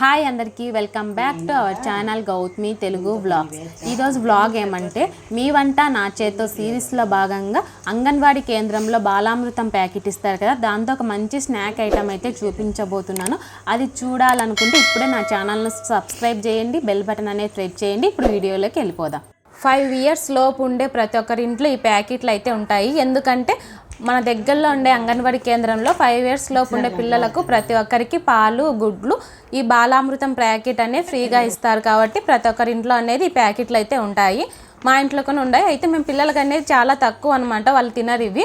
Hi అందరికీ welcome back to our channel Gautami Telugu vlogs ఈరోజు vlog ఏమంటే మీ వంట నా చేతో సిరీస్లో భాగంగా అంగన్వాడీ కేంద్రంలో బాలామృతం ప్యాకెట్ ఇస్తారు కదా దాంతో ఒక మంచి స్నాక్ ఐటమ్ అయితే చూపించబోతున్నాను. అది చూడాలనుకుంటే ఇప్పుడే నా ఛానల్ను సబ్స్క్రైబ్ చేయండి బెల్ బటన్ అనేది ప్రెస్ చేయండి. ఇప్పుడు వీడియోలోకి వెళ్ళిపోదాం. ఫైవ్ ఇయర్స్ లోపు ఉండే ప్రతి ఒక్కరి ఇంట్లో ఈ ప్యాకెట్లు అయితే ఉంటాయి. ఎందుకంటే మన దగ్గరలో ఉండే అంగన్వాడీ కేంద్రంలో ఫైవ్ ఇయర్స్ లోపు ఉండే పిల్లలకు ప్రతి ఒక్కరికి పాలు గుడ్లు ఈ బాలామృతం ప్యాకెట్ అనేది ఫ్రీగా ఇస్తారు కాబట్టి ప్రతి ఒక్కరి ఇంట్లో అనేది ఈ ప్యాకెట్లు అయితే ఉంటాయి. మా ఇంట్లో కూడా ఉన్నాయి అయితే మేము పిల్లలకి అనేది చాలా తక్కువ అనమాట వాళ్ళు తినరు ఇవి.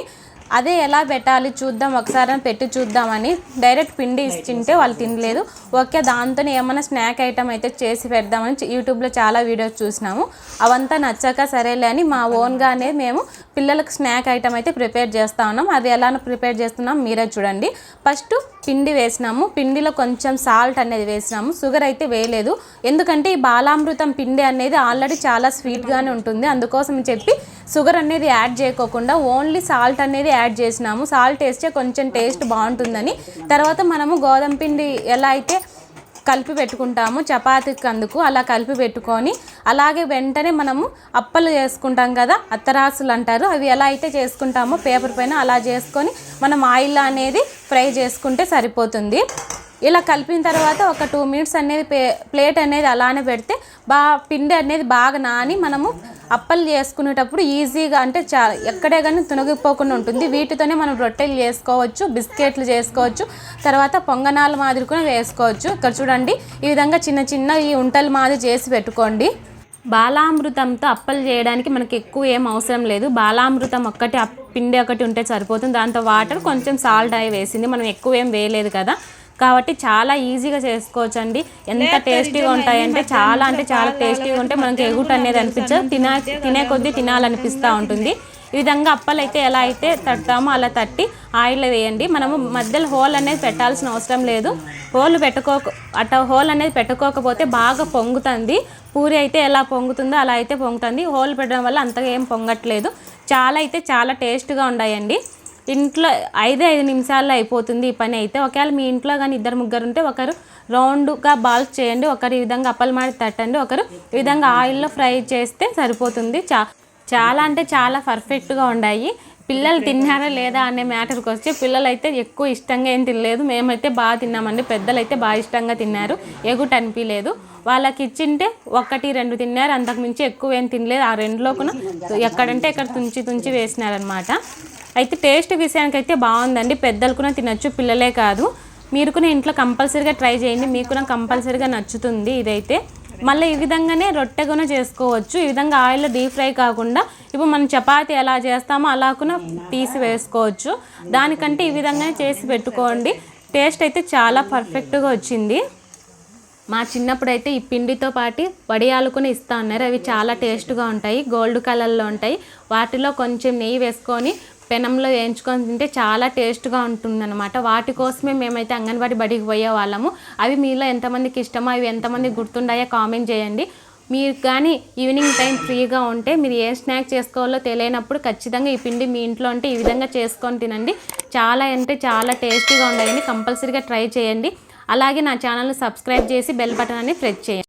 అదే ఎలా పెట్టాలి చూద్దాం ఒకసారి పెట్టి చూద్దామని డైరెక్ట్ పిండి ఇచ్చింటే వాళ్ళు తినలేదు. ఓకే దాంతో ఏమైనా స్నాక్ ఐటమ్ అయితే చేసి పెడదామని యూట్యూబ్లో చాలా వీడియోస్ చూసినాము. అవంతా నచ్చాక సరేలే అని మా ఓన్గానే మేము పిల్లలకు స్నాక్ ఐటమ్ అయితే ప్రిపేర్ చేస్తా ఉన్నాం. అది ఎలా ప్రిపేర్ చేస్తున్నాం మీరే చూడండి. ఫస్ట్ పిండి వేసినాము. పిండిలో కొంచెం సాల్ట్ అనేది వేసినాము. షుగర్ అయితే వేయలేదు. ఎందుకంటే ఈ బాలామృతం పిండి అనేది ఆల్రెడీ చాలా స్వీట్గానే ఉంటుంది. అందుకోసం చెప్పి షుగర్ అనేది యాడ్ చేయకోకుండా ఓన్లీ సాల్ట్ అనేది యాడ్ చేసినాము. సాల్ట్ వేస్తే కొంచెం టేస్ట్ బాగుంటుందని. తర్వాత మనము గోధుమ పిండి ఎలా అయితే కలిపి పెట్టుకుంటాము చపాతీకి అందుకు అలా కలిపి పెట్టుకొని అలాగే వెంటనే మనము అప్పలు చేసుకుంటాం కదా అత్తరాసులు అంటారు అవి ఎలా అయితే చేసుకుంటామో పేపర్ పైన అలా చేసుకొని మనం ఆయిల్ అనేది ఫ్రై చేసుకుంటే సరిపోతుంది. ఇలా కలిపిన తర్వాత ఒక టూ మినిట్స్ అనేది ప్లేట్ అనేది అలానే పెడితే బా పిండి అనేది బాగా నాని మనము అప్పలు చేసుకునేటప్పుడు ఈజీగా అంటే చా ఎక్కడే కానీ తునగిపోకుండా ఉంటుంది. వీటితోనే మనం రొట్టెలు చేసుకోవచ్చు బిస్కెట్లు చేసుకోవచ్చు తర్వాత పొంగనాల మాదిరి కూడా వేసుకోవచ్చు. ఇక్కడ చూడండి ఈ విధంగా చిన్న చిన్న ఈ ఉంటల మాదిరి చేసి పెట్టుకోండి. బాలామృతంతో అప్పలు చేయడానికి మనకి ఎక్కువ ఏం అవసరం లేదు. బాలామృతం ఒక్కటి పిండి ఒకటి ఉంటే సరిపోతుంది. దాంతో వాటర్ కొంచెం సాల్ట్ అయి వేసింది. మనం ఎక్కువ ఏం వేయలేదు కదా. కాబట్టి చాలా ఈజీగా చేసుకోవచ్చు అండి ఎంత టేస్టీగా ఉంటాయంటే చాలా అంటే చాలా టేస్టీగా ఉంటే మనకి ఎగుట అనేది అనిపించదు. తిన తినే కొద్దీ తినాలనిపిస్తూ ఉంటుంది. ఈ విధంగా అప్పలు అయితే ఎలా అయితే తడతామో అలా తట్టి ఆయిల్ వేయండి. మనము మధ్యలో హోల్ అనేది పెట్టాల్సిన అవసరం లేదు. హోల్ పెట్టుకోక అట్ట హోల్ అనేది పెట్టుకోకపోతే బాగా పొంగుతుంది. పూరి అయితే ఎలా పొంగుతుందో అలా అయితే పొంగుతుంది. హోల్ పెట్టడం వల్ల అంతగా ఏం పొంగట్లేదు. చాలా అయితే చాలా టేస్ట్గా ఉన్నాయండి ఇంట్లో ఐదే ఐదు నిమిషాల్లో అయిపోతుంది ఈ పని అయితే. ఒకవేళ మీ ఇంట్లో కానీ ఇద్దరు ముగ్గురు ఉంటే ఒకరు రౌండ్గా బాల్స్ చేయండి ఒకరు ఈ విధంగా అప్పలు మాడి తట్టండి ఒకరు ఈ విధంగా ఆయిల్లో ఫ్రై చేస్తే సరిపోతుంది. చా చాలా అంటే చాలా పర్ఫెక్ట్గా ఉన్నాయి పిల్లలు తిన్నారా లేదా అనే మ్యాటర్కి వస్తే పిల్లలు అయితే ఎక్కువ ఇష్టంగా ఏం తినలేదు. మేమైతే బాగా తిన్నామండి. పెద్దలు అయితే బాగా ఇష్టంగా తిన్నారు. ఎగుట అనిపించలేదు వాళ్ళకి ఇచ్చింటే ఒకటి రెండు తిన్నారు. అంతకుమించి ఎక్కువ ఏం తినలేదు. ఆ రెండులోకున ఎక్కడంటే ఎక్కడ తుంచి తుంచి వేసినారనమాట అయితే టేస్ట్ విషయానికి అయితే బాగుందండి. పెద్దలు కూడా తినచ్చు పిల్లలే కాదు. మీరు కూడా ఇంట్లో కంపల్సరీగా ట్రై చేయండి. మీకు కూడా కంపల్సరీగా నచ్చుతుంది ఇదైతే. మళ్ళీ ఈ విధంగానే రొట్టె కూడా చేసుకోవచ్చు. ఈ విధంగా ఆయిల్లో డీప్ ఫ్రై కాకుండా ఇప్పుడు మనం చపాతీ ఎలా చేస్తామో అలా కూడా తీసి వేసుకోవచ్చు. దానికంటే ఈ విధంగానే చేసి పెట్టుకోండి. టేస్ట్ అయితే చాలా పర్ఫెక్ట్గా వచ్చింది. మా చిన్నప్పుడు అయితే ఈ పిండితో పాటు వడియాలు కూడా ఇస్తా ఉన్నారు అవి చాలా టేస్ట్గా ఉంటాయి గోల్డ్ కలర్లో ఉంటాయి. వాటిలో కొంచెం నెయ్యి వేసుకొని పెనంలో వేయించుకొని తింటే చాలా టేస్ట్గా ఉంటుందన్నమాట. వాటి కోసమే మేమైతే అంగన్వాడీ బడికి పోయే వాళ్ళము. అవి మీలో ఎంతమందికి ఇష్టమో అవి ఎంతమందికి గుర్తుండాయో కామెంట్ చేయండి. మీరు కానీ ఈవినింగ్ టైం ఫ్రీగా ఉంటే మీరు ఏ స్నాక్ చేసుకోవాలో తెలియనప్పుడు ఖచ్చితంగా ఈ పిండి మీ ఇంట్లో ఉంటే ఈ విధంగా చేసుకొని తినండి. చాలా అంటే చాలా టేస్టీగా ఉండాలని కంపల్సరీగా ట్రై చేయండి. అలాగే నా ఛానల్ని సబ్స్క్రైబ్ చేసి బెల్ బటన్ అని ప్రెస్ చేయండి.